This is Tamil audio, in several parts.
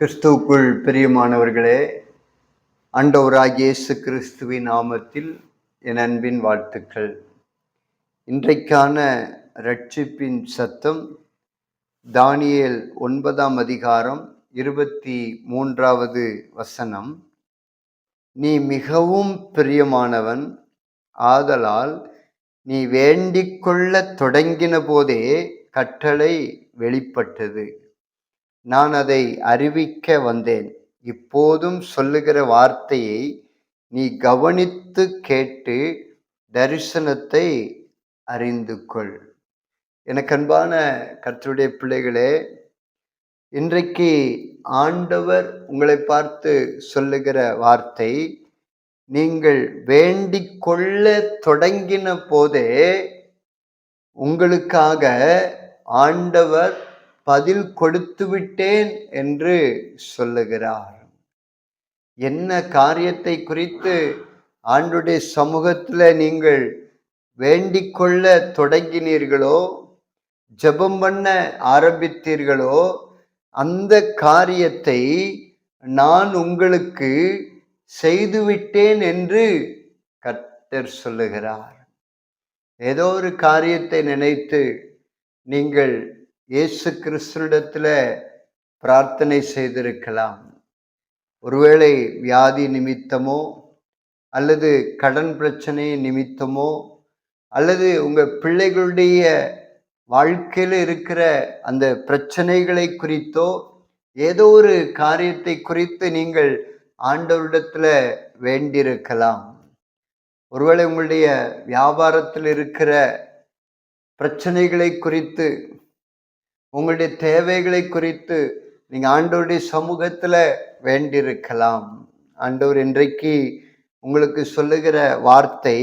கிறிஸ்துவுக்குள் பிரியமானவர்களே ஆண்டவராகிய இயேசு கிறிஸ்துவின் நாமத்தில் என் அன்பின் வாழ்த்துக்கள். இன்றைக்கான ரட்சிப்பின் சத்தம் தானியல் ஒன்பதாம் அதிகாரம் இருபத்தி மூன்றாவது வசனம். நீ மிகவும் பிரியமானவன் ஆதலால் நீ வேண்டிக் கொள்ளத் தொடங்கின போதே கட்டளை வெளிப்பட்டது. நான் அதை அறிவிக்க வந்தேன். இப்போதும் சொல்லுகிற வார்த்தையை நீ கவனித்து கேட்டு தரிசனத்தை அறிந்து கொள். எனக்கு அன்பான கர்த்தருடைய பிள்ளைகளே இன்றைக்கு ஆண்டவர் உங்களை பார்த்து சொல்லுகிற வார்த்தை நீங்கள் வேண்டிக் கொள்ள தொடங்கின போதே உங்களுக்காக ஆண்டவர் பதில் கொடுத்து விட்டேன் என்று சொல்லுகிறார். என்ன காரியத்தை குறித்து ஆண்டுடைய சமூகத்தில் நீங்கள் வேண்டிக் கொள்ள தொடங்கினீர்களோ ஜெபம் பண்ண ஆரம்பித்தீர்களோ அந்த காரியத்தை நான் உங்களுக்கு செய்துவிட்டேன் என்று கர்த்தர் சொல்லுகிறார். ஏதோ ஒரு காரியத்தை நினைத்து நீங்கள் இயேசு கிறிஸ்துவிடத்தில் பிரார்த்தனை செய்திருக்கலாம். ஒருவேளை வியாதி நிமித்தமோ அல்லது கடன் பிரச்சனை நிமித்தமோ அல்லது உங்கள் பிள்ளைகளுடைய வாழ்க்கையில் இருக்கிற அந்த பிரச்சனைகளை குறித்தோ ஏதோ ஒரு காரியத்தை குறித்து நீங்கள் ஆண்டவரிடத்தில் வேண்டியிருக்கலாம். ஒருவேளை உங்களுடைய வியாபாரத்தில் இருக்கிற பிரச்சனைகளை குறித்து உங்களுடைய தேவைகளை குறித்து நீங்கள் ஆண்டோருடைய சமூகத்தில் வேண்டியிருக்கலாம். ஆண்டவர் இன்றைக்கு உங்களுக்கு சொல்லுகிற வார்த்தை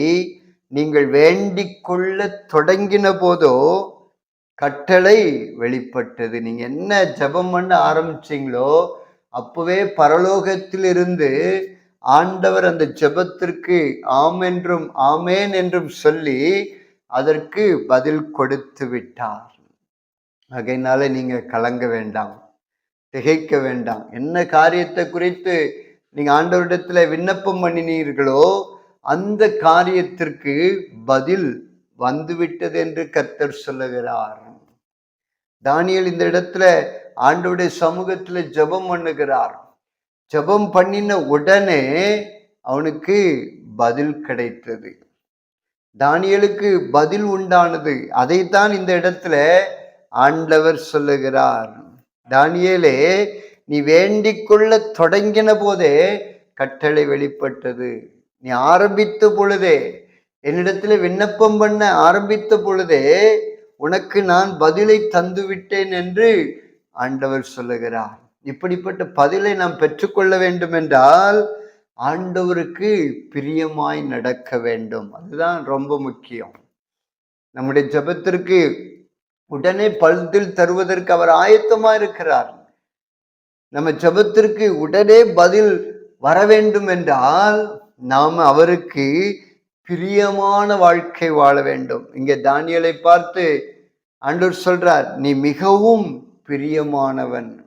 நீங்கள் வேண்டிக் கொள்ள தொடங்கின போதோ கட்டளை வெளிப்பட்டது. நீங்கள் என்ன ஜெபம் பண்ண ஆரம்பிச்சீங்களோ அப்போவே பரலோகத்திலிருந்து ஆண்டவர் அந்த ஜெபத்திற்கு ஆம் என்றும் ஆமேன் என்றும் சொல்லி அதற்கு பதில் கொடுத்து விட்டார். ஆகையினால நீங்கள் கலங்க வேண்டாம் திகைக்க வேண்டாம். என்ன காரியத்தை குறித்து நீங்கள் ஆண்டவரிடத்தில் விண்ணப்பம் பண்ணினீர்களோ அந்த காரியத்திற்கு பதில் வந்துவிட்டது என்று கர்த்தர் சொல்லுகிறார். தானியல் இந்த இடத்துல ஆண்டவருடைய சமூகத்தில் ஜெபம் பண்ணுகிறார். ஜெபம் பண்ணின உடனே அவனுக்கு பதில் கிடைத்தது. தானியலுக்கு பதில் உண்டானது. அதைத்தான் இந்த இடத்துல ஆண்டவர் சொல்லுகிறார் தானியலே நீ வேண்டிக் கொள்ள தொடங்கின போதே கட்டளை வெளிப்பட்டது. நீ ஆரம்பித்த பொழுதே என்னிடத்துல விண்ணப்பம் பண்ண ஆரம்பித்த பொழுதே உனக்கு நான் பதிலை தந்துவிட்டேன் என்று ஆண்டவர் சொல்லுகிறார். இப்படிப்பட்ட பதிலை நாம் பெற்றுக்கொள்ள வேண்டும் என்றால் ஆண்டவருக்கு பிரியமாய் நடக்க வேண்டும். அதுதான் ரொம்ப முக்கியம். நம்முடைய ஜெபத்திற்கு உடனே பதில் தருவதற்கு அவர் ஆயத்தமா இருக்கிறார். நம்ம ஜெபத்திற்கு உடனே பதில் வர வேண்டும் என்றால் நாம் அவருக்கு பிரியமான வாழ்க்கை வாழ வேண்டும். இங்கே தானியலை பார்த்து ஆண்டவர் சொல்றார் நீ மிகவும் பிரியமானவன்.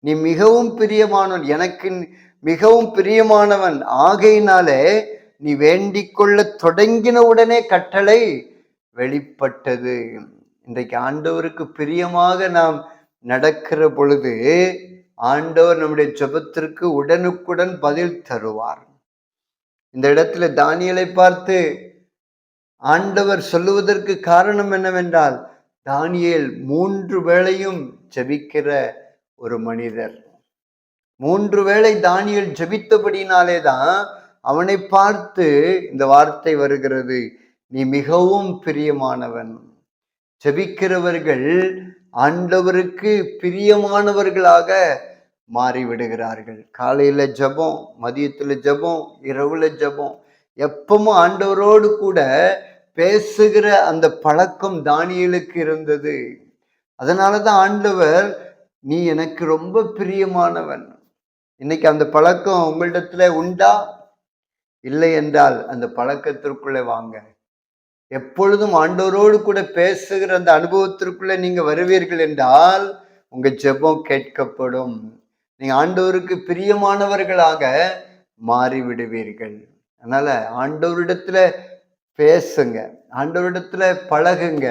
நீ மிகவும் பிரியமானவன். எனக்கு மிகவும் பிரியமானவன். ஆகையினாலே நீ வேண்டிக் கொள்ள தொடங்கின உடனே கட்டளை வெளிப்பட்டது. இன்றைக்கு ஆண்டவருக்கு பிரியமாக நாம் நடக்கிற பொழுது ஆண்டவர் நம்முடைய ஜெபத்திற்கு உடனுக்குடன் பதில் தருவார். இந்த இடத்துல தானியலை பார்த்து ஆண்டவர் சொல்லுவதற்கு காரணம் என்னவென்றால் தானியல் மூன்று வேளையும் ஜெபிக்கிற ஒரு மனிதர். மூன்று வேளை தானியல் ஜபித்தபடினாலே தான் அவனை பார்த்து இந்த வார்த்தை வருகிறது. நீ மிகவும் பிரியமானவன். ஜெபிக்கிறவர்கள் ஆண்டவருக்கு பிரியமானவர்களாக மாறிவிடுகிறார்கள். காலையில் ஜெபம் மதியத்தில் ஜெபம் இரவுல ஜெபம். எப்பவும் ஆண்டவரோடு கூட பேசுகிற அந்த பழக்கம் தானியலுக்கு இருந்தது. அதனால தான் ஆண்டவர் நீ எனக்கு ரொம்ப பிரியமானவன். இன்னைக்கு அந்த பழக்கம் உங்களிடத்துல உண்டா? இல்லை என்றால் அந்த பழக்கத்திற்குள்ளே வாங்க. எப்பொழுதும் ஆண்டவரோடு கூட பேசுகிற அந்த அனுபவத்திற்குள்ளே நீங்கள் வருவீர்கள் என்றால் உங்கள் ஜெபம் கேட்கப்படும். நீங்கள் ஆண்டவருக்கு பிரியமானவர்களாக மாறிவிடுவீர்கள். அதனால் ஆண்டவரிடத்தில் பேசுங்க ஆண்டவரிடத்தில் பழகுங்க.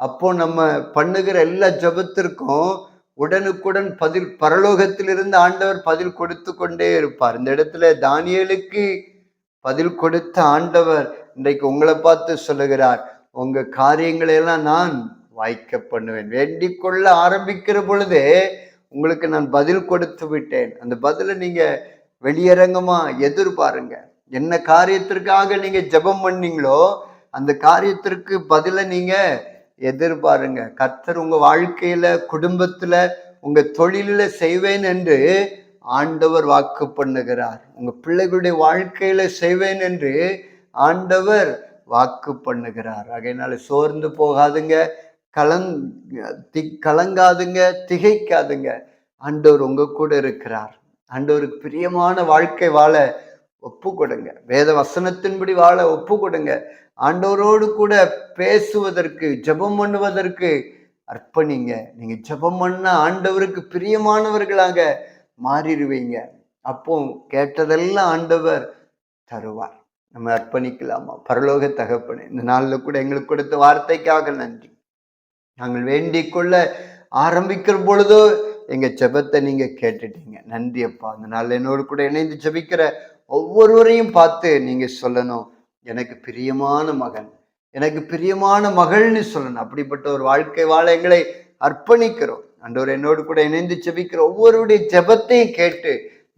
அப்போ நம்ம பண்ணுகிற எல்லா ஜபத்திற்கும் உடனுக்குடன் பதில் பரலோகத்திலிருந்து ஆண்டவர் பதில் கொடுத்து கொண்டே இருப்பார். இந்த இடத்துல தானியலுக்கு பதில் கொடுத்த ஆண்டவர் இன்றைக்கு உங்களை பார்த்து சொல்லுகிறார் உங்க காரியங்களை எல்லாம் நான் வாய்க்க பண்ணுவேன். வேண்டிக் கொள்ள ஆரம்பிக்கிற பொழுதே உங்களுக்கு நான் பதில் கொடுத்து விட்டேன். அந்த பதிலை நீங்க வெளியரங்கமா எதிர்பாருங்க. என்ன காரியத்திற்காக நீங்க ஜெபம் பண்ணீங்களோ அந்த காரியத்திற்கு பதிலை நீங்க எதிர்பாருங்க. கர்த்தர் உங்க வாழ்க்கையில குடும்பத்துல உங்க தொழிலில் செய்வேன் என்று ஆண்டவர் வாக்கு பண்ணுகிறார். உங்க பிள்ளைகளுடைய வாழ்க்கையில செய்வேன் என்று ஆண்டவர் வாக்கு பண்ணுகிறார். அதனால சோர்ந்து போகாதுங்க கலங் தி கலங்காதுங்க திகைக்காதுங்க. ஆண்டவர் உங்க கூட இருக்கிறார். ஆண்டவருக்கு பிரியமான வாழ்க்கை வாழ ஒப்பு கொடுங்க வேத வசனத்தின்படி வாழ ஒப்பு கொடுங்க ஆண்டவரோடு கூட பேசுவதற்கு ஜெபம் பண்ணுவதற்கு அர்ப்பணிங்க. நீங்க ஜெபம் பண்ண ஆண்டவருக்கு பிரியமானவர்களாக மாறிடுவீங்க. அப்போ கேட்டதெல்லாம் ஆண்டவர் தருவார். நம்ம அர்ப்பணிக்கலாமா? பரலோக தகப்பனே இந்த நாளில் கூட எங்களுக்கு கொடுத்த வார்த்தைக்காக நன்றி. நாங்கள் வேண்டிக் கொள்ள ஆரம்பிக்கிற பொழுதோ எங்கள் ஜெபத்தை நீங்கள் கேட்டுட்டீங்க. நன்றி அப்பா. அந்த நாள் என்னோடு கூட இணைந்து ஜெபிக்கிற ஒவ்வொருவரையும் பார்த்து நீங்கள் சொல்லணும். எனக்கு பிரியமான மகன் எனக்கு பிரியமான மகள்னு சொல்லணும். அப்படிப்பட்ட ஒரு வாழ்க்கை வாழ எங்களை அர்ப்பணிக்கிறோம். அன்றவர் என்னோடு கூட இணைந்து ஜெபிக்கிற ஒவ்வொருடைய ஜெபத்தையும் கேட்டு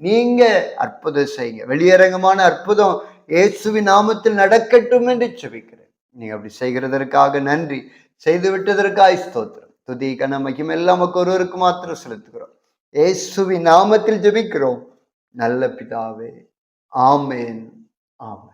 நீங்கள் அற்புதம் செய்யுங்க. வெளியரங்கமான அற்புதம் இயேசுவின் நாமத்தில் நடக்கட்டும் என்று செபிக்கிறேன் நீ அப்படி செய்கிறதற்காக நன்றி. செய்து விட்டதற்காய் ஸ்தோத்திரம். துதி கன மகிம் எல்லாம் நமக்கு ஒருவருக்கு மாத்திரம் செலுத்துகிறோம். இயேசுவின் நாமத்தில் ஜெபிக்கிறோம். நல்ல பிதாவே ஆமேன் ஆமேன்.